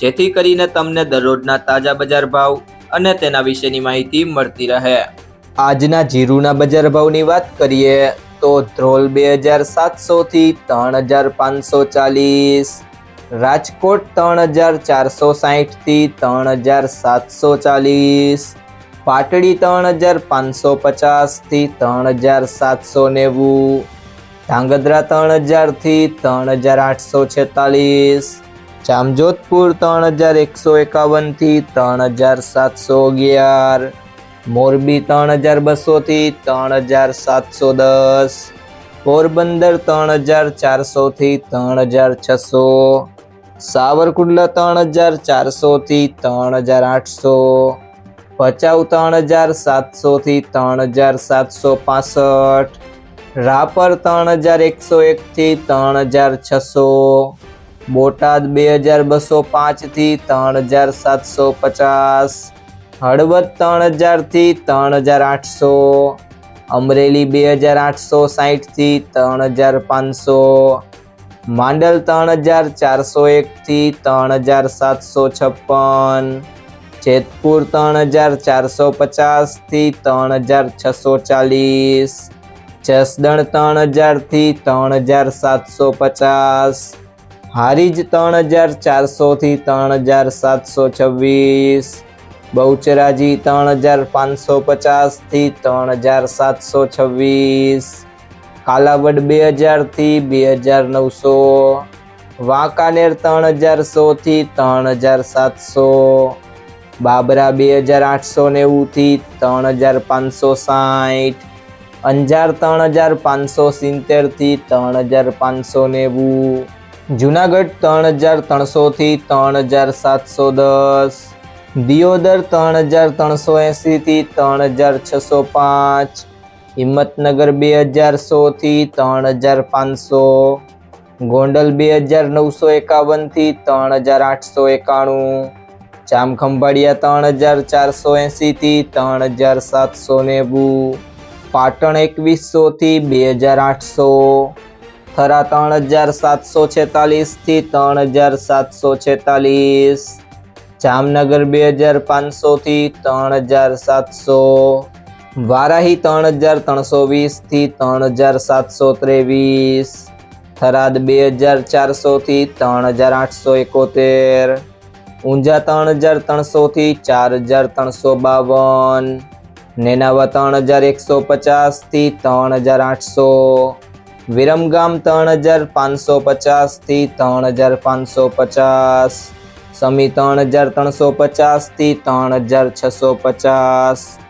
જેથી કરીને તમને દરરોજના તાજા બજાર ભાવ અને તેના વિશેની માહિતી મળતી રહે. આજના જીરુના બજાર ભાવની વાત કરીએ તો ધ્રોલ બે હજાર સાતસો થી ત્રણ હજાર પાંચસો ચાલીસ, રાજકોટ ત્રણ હજાર ચારસો સાહીઠથી ત્રણ હજાર સાતસો ચાલીસ, પાટડી ત્રણ હજાર પાંચસો પચાસથી ત્રણ હજાર સાતસો નેવું, ધાંગધ્રા ત્રણ હજારથી ત્રણ હજાર આઠસો છેતાલીસ જામજોધપુર ત્રણ હજાર એકસો એકાવનથી ત્રણ હજાર સાતસો અગિયાર મોરબી ત્રણ હજાર બસોથી ત્રણ હજાર સાતસો દસ પોરબંદર ત્રણ હજાર ચારસોથી ત્રણ હજાર છસો સાવરકુંડલા ત્રણ હજાર ચારસોથી ત્રણ હજાર આઠસો ભચાઉ ત્રણ હજાર સાતસોથી ત્રણ હજાર સાતસો પાસઠ રાપર ત્રણ હજાર એકસો એકથી ત્રણ હજાર છસો બોટાદ બે હજાર બસો પાંચથી ત્રણ હજાર સાતસો પચાસ હળવદ ત્રણ હજારથી ત્રણ હજાર આઠસો અમરેલી બે હજાર આઠસો સાહીઠથી ત્રણ હજાર પાંચસો માંડલ ત્રણ હજાર ચારસો એકથી ત્રણ હજાર સાતસો છપ્પન જેતપુર ત્રણ હજાર ચારસો પચાસથી ત્રણ હજાર છસો ચાલીસ જસદણ ત્રણ હજારથી ત્રણ હજાર સાતસો પચાસ હારીજ ત્રણ હજાર ચારસોથી ત્રણ હજાર સાતસો છવ્વીસ બહુચરાજી ત્રણ હજાર પાંચસો પચાસથી ત્રણ હજાર સાતસો છવ્વીસ કાલાવડ બે હજારથી બે હજાર નવસો. વાંકાનેર ત્રણ હજાર સોથી ત્રણ હજાર સાતસો. બાબરા બે હજાર આઠસો નેવુંથી ત્રણ હજાર પાંચસો સાઠ. અંજાર ત્રણ હજાર પાંચસો સિત્તેરથી ત્રણ હજાર પાંચસો નેવું. જુનાગઢ ત્રણ હજાર ત્રણસોથી ત્રણ હજાર સાતસો દસ. દિયોદર ત્રણ હજાર ત્રણસો એંસીથી ત્રણ હજાર છસો પાંચ. હિંમતનગર બે હજાર સોથી ત્રણ હજાર પાંચસો. ગોંડલ બે હજાર નવસો એકાવનથી ત્રણ હજાર આઠસો એકાણું. જામખંભાળિયા ત્રણ હજાર ચારસો એંસીથી ત્રણ હજાર સાતસો નેવું. પાટણ એકવીસોથી બે હજાર આઠસો. થરા ત્રણ હજાર સાતસો છેતાલીસથી ત્રણ હજાર સાતસો છેતાલીસ. જામનગર બે હજાર પાંચસોથી ત્રણ હજાર સાતસો. વારાહી ત્રણ હજાર ત્રણસો વીસથી ત્રણ હજાર સાતસો ત્રેવીસ. થરાદ બે હજાર ચારસોથી ત્રણ હજાર આઠસો એકોતેર. ઊંઝા ત્રણ હજાર ત્રણસોથી ચાર હજાર ત્રણસો બાવન. નેનાવા ત્રણ હજાર એકસો પચાસથી ત્રણ હજાર આઠસો. વિરમગામ ત્રણ હજાર પાંચસો પચાસથી ત્રણ હજાર પાંચસો પચાસ. સમી ત્રણ હજાર ત્રણસો પચાસથી ત્રણ હજાર છસો પચાસ.